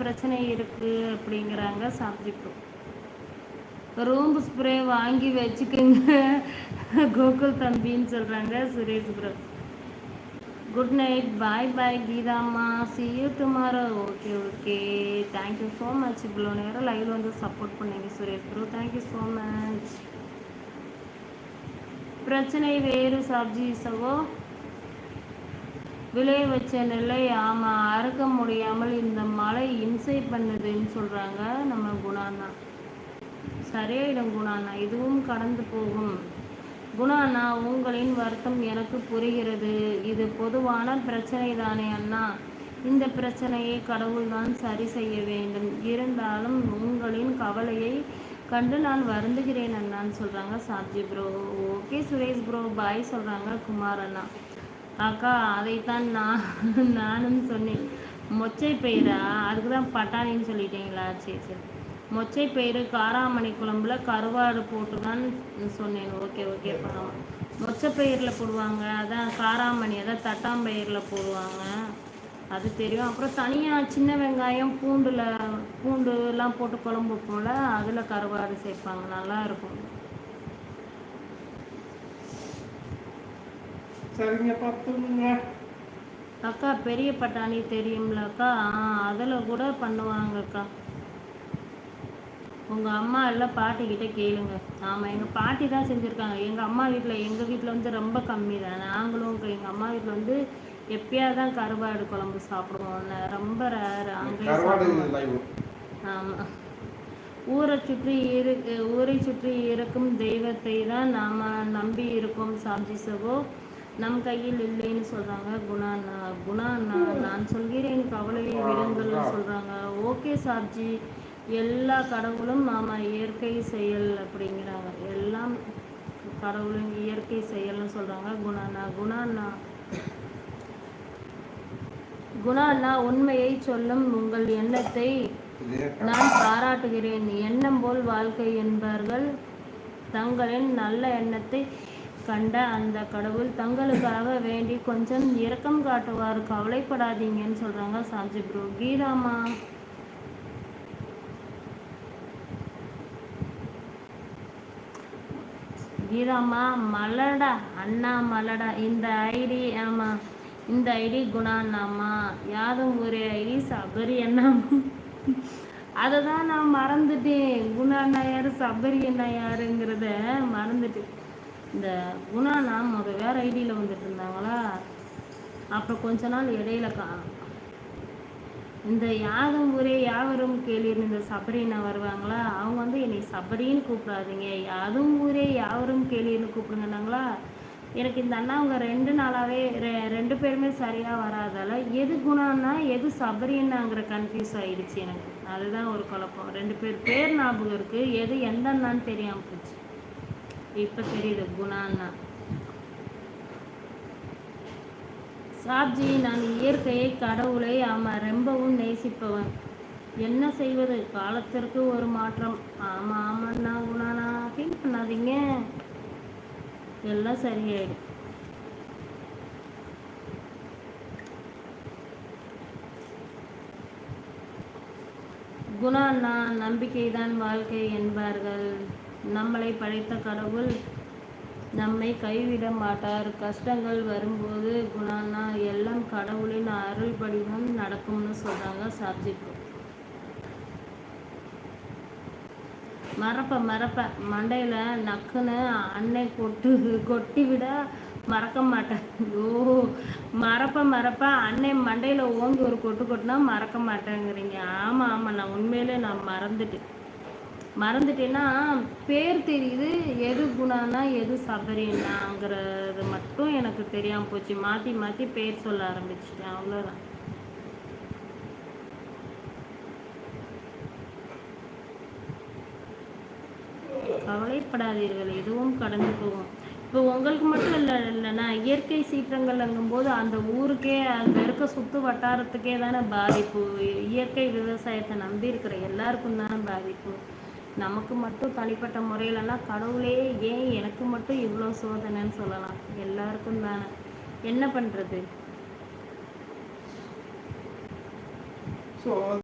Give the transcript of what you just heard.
பிரச்சனை இருக்குது அப்படிங்கிறாங்க சாப்ஜி ரூம் ஸ்ப்ரே வாங்கி வச்சுக்கோங்க. கோகுல் தம்பின்னு சொல்கிறாங்க Suresh bro good night bye bye கீதாம்மா see you tomorrow okay okay thank you so much இவ்வளோ நேரம் லைவ் வந்து சப்போர்ட் பண்ணீங்க Suresh bro thank you so much பிரச்சனை வேறு சப்ஜி சகோ. விளைய வச்ச நெல்லை ஆமாம் அறுக்க முடியாமல் இந்த மழை இம்சை பண்ணுதுன்னு சொல்கிறாங்க நம்ம குணாண்ணா சரியாயிடும் குணாண்ணா இதுவும் கடந்து போகும். குணா அண்ணா உங்களின் வருத்தம் எனக்கு புரிகிறது. இது பொதுவான பிரச்சனை தானே அண்ணா. இந்த பிரச்சனையை கடவுள் தான் சரி செய்ய வேண்டும். இருந்தாலும் உங்களின் கவலையை கண்டு நான் வருந்துகிறேன் அண்ணான்னு சொல்கிறாங்க sabzi bro. Okay Suresh bro. Bye சொல்கிறாங்க குமார் அண்ணா. அக்கா அதைத்தான் நான் நானும் சொன்னேன். மொச்சை பெயரா? அதுக்கு தான் பட்டாணின்னு சொல்லிட்டீங்களா? சரி சரி. மொச்சை பயிறு காராமணி குழம்புல கருவாடு போட்டு தான் சொன்னேன். ஓகே ஓகே பரவாயில்ல. மொச்சை பயிரில் போடுவாங்க. அதான் காராமணி அதான் தட்டாம்பயிரில் போடுவாங்க. அது தெரியும். அப்புறம் தனியாக சின்ன வெங்காயம் பூண்டில் பூண்டுலாம் போட்டு குழம்பு வைப்போம்ல அதில் கருவாடு சேர்ப்பாங்க. நல்லா சரிங்க பார்த்துங்க அக்கா பெரிய பட்டாணி தெரியும்ல அக்கா அதில் கூட பண்ணுவாங்கக்கா. உங்கள் அம்மா எல்லாம் பாட்டிக்கிட்ட கேளுங்க. ஆமாம் எங்கள் பாட்டி தான் செஞ்சுருக்காங்க. எங்கள் அம்மா வீட்டில் எங்கள் வீட்டில் வந்து ரொம்ப கம்மி தான். நாங்களும் எங்கள் அம்மா வீட்டில் வந்து எப்பயாவது தான் கருவாடு குழம்பு சாப்பிடுவோம் ரொம்ப ரேர் அங்கேயும் ஆமாம் ஊரை சுற்றி இரு ஊரை சுற்றி இருக்கும் தெய்வத்தை தான் நாம் நம்பி இருக்கோம் சாப்ஜி சகோ. நம் கையில் இல்லைன்னு சொல்கிறாங்க குணா குணா நான் சொல்கிறேன் கவலையை விடுங்கள்னு சொல்கிறாங்க ஓகே சாப்ஜி எல்லா கடவுளும் ஆமாம் இயற்கை செயல் அப்படிங்கிறாங்க. எல்லாம் கடவுளும் இயற்கை செயல்னு சொல்கிறாங்க குணாண்ணா குணாண்ணா குணாண்ணா உண்மையை சொல்லும் உங்கள் எண்ணத்தை நான் பாராட்டுகிறேன். எண்ணம் போல் வாழ்க்கை என்பார்கள். தங்களின் நல்ல எண்ணத்தை கண்ட அந்த கடவுள் தங்களுக்காக வேண்டி கொஞ்சம் இரக்கம் காட்டுவார். கவலைப்படாதீங்கன்னு சொல்கிறாங்க சாஞ்சி ப்ரோ. கீராமா கீராமா மலடா அண்ணா மலடா. இந்த ஐடி ஆமாம் இந்த ஐடி குணாண்ணாமா யாரும் ஒரு ஐடி சபரி அண்ணாமா அதை தான் நான் மறந்துட்டேன். குணா அண்ணா யார் சபரி அண்ணா யாருங்கிறத மறந்துட்டு இந்த குணாண்ணா முத வேறு ஐடியில் வந்துட்டு இருந்தாங்களா? அப்புறம் கொஞ்ச நாள் இடையில கா இந்த யாதும் ஊரே யாவரும் கேளீர் இந்த சபரின்னு வருவாங்களா? அவங்க வந்து என்னை சபரின்னு கூப்பிடாதீங்க. யாதும் ஊரே யாவரும் கேளீர்னு கூப்பிடுங்கன்னாங்களா எனக்கு இந்த அண்ணா அவங்க ரெண்டு நாளாகவே ரெ ரெண்டு பேருமே சரியாக வராதால எது குணம்னா எது சபரின்னாங்கிற கன்ஃபியூஸ் ஆயிடுச்சு எனக்கு. அதுதான் ஒரு குழப்பம். ரெண்டு பேர் பேர் ஞாபகம் இருக்குது எது எந்த அண்ணான்னு தெரியாமல் போச்சு. இப்போ தெரியுது குணான்னா. சாப்ஜி நான் இயற்கையை கடவுளை ஆமாம் ரொம்பவும் நேசிப்பவன். என்ன செய்வது? காலத்திற்கு ஒரு மாற்றம். ஆமாம் ஆமாண்ணா குணாண்ணா ஃபீல் பண்ணாதீங்க. எல்லாம் சரியாயிடும். குணாண்ணா நம்பிக்கைதான் வாழ்க்கை என்பார்கள். நம்மளை படைத்த கடவுள் நம்மை கைவிட மாட்டார். கஷ்டங்கள் வரும்போது குணானா எல்லாம் கடவுளின் அருள் படிவம் நடக்கும்னு சொல்கிறாங்க சப்ஜெக்ட் மறப்ப மறப்ப மண்டையில் நக்குன்னு அன்னை கொட்டு கொட்டி விட மறக்க மாட்டேன். ஓ மறப்ப மறப்ப அன்னை மண்டையில் ஓங்கி ஒரு கொட்டு கொட்டினா மறக்க மாட்டேங்கிறீங்க. ஆமாம் ஆமாம் நான் உண்மையிலே நான் மறந்துட்டேன். மறந்துட்டேன்னா பேர் தெரியுது எது குணானா எது சபரினாங்கிறது மட்டும் எனக்கு தெரியாமல் போச்சு. மாற்றி மாற்றி பேர் சொல்ல ஆரம்பிச்சிட்டேன். அவ்வளோதான் கவலைப்படாதீர்கள். எதுவும் கடந்து போகும். இப்போ உங்களுக்கு மட்டும் இல்லை இல்லைன்னா இயற்கை சீற்றங்கள்ங்கும் போது அந்த ஊருக்கே அங்கே இருக்க சுற்று வட்டாரத்துக்கே தானே பாதிப்பு. இயற்கை விவசாயத்தை நம்பி இருக்கிற எல்லாருக்கும் தானே பாதிப்பு. நமக்கு மட்டும் தனிப்பட்ட முறையிலலாம் கடவுளே ஏன் எனக்கு மட்டும் இவ்வளோ சோதனைன்னு சொல்லலாம். எல்லாருக்கும் தானே. என்ன பண்ணுறது ஸோ